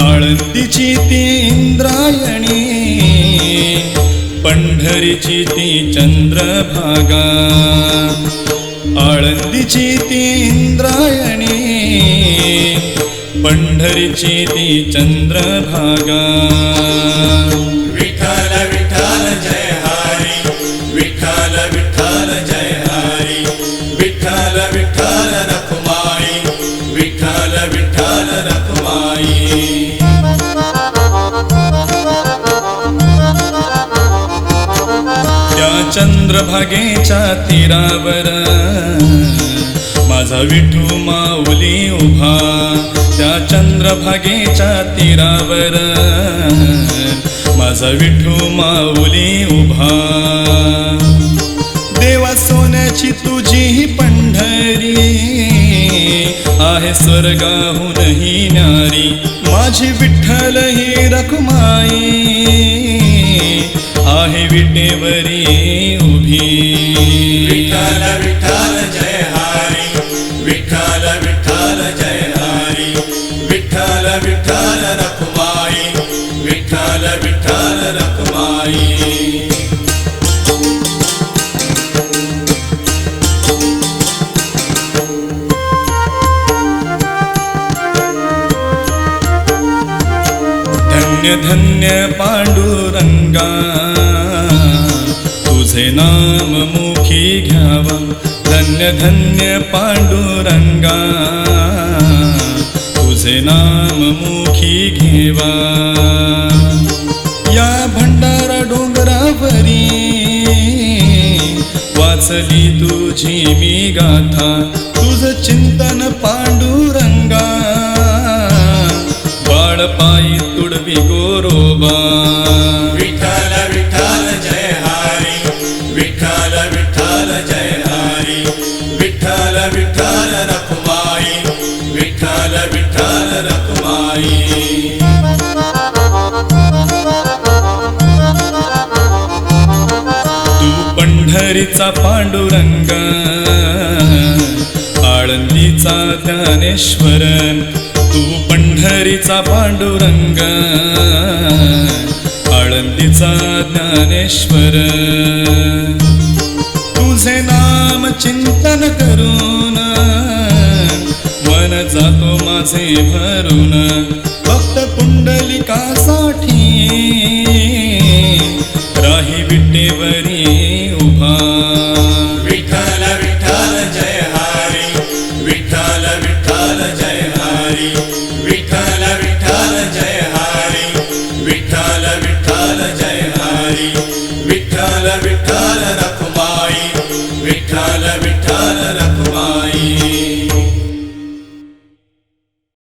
आळंदीची ती इंद्रायणी पंढरीची ती चंद्रभागा. आळंदीची ती इंद्रायणी पंढरीची ती चंद्रभागा. चंद्रभागेच्या तीरावर. माझा विठू माऊली उभा त्या चंद्रभागेच्या तीरावर. माझा विठू माऊली उभा. देवा सोन्याची तुझी ही पंढरी आहे स्वर्गाहूनही नारी माझी विठ्ठल ही रखुमाई. आहे विटेवरी उभी. विठ्ठल विठ्ठल जय हरी. विठ्ठल विठ्ठल जय हरी. विठ्ठल विठ्ठल रखुमाई. विठ्ठल विठ्ठल रखुमाई. धन्य धन्य पांडुरंगा. तुझे नाम मुखी घ्यावा. धन्य धन्य पांडुरंगा. तुझे नाम मुखी घेवा. या भंडारा डोंगरावरी वाचली तुझी मी गाथा. तुझ चिंतन पांडुरंगा. बाळ पायी तुडवी गोरोबा. विठ्ठल विठ्ठल रखुमाई विठ्ठल विठ्ठल रखुमाई. तू पंढरीचा पांडुरंग आळंदीचा ज्ञानेश्वर तू पंढरीचा पांडुरंग आळंदीचा ज्ञानेश्वर. तुझे नाम चिंतन करून मन जातो माझे भरून. भक्त पुंडलिकासाठी राही विटेवरी उभा. विठ्ठल विठ्ठल जय हरी. विठ्ठल विठ्ठल जय हरी. विठाल विठाल जय हरी. विठ्ठल विठाल जय हरी. रखुमाई विठ्ठल विठ्ठल रखुमाई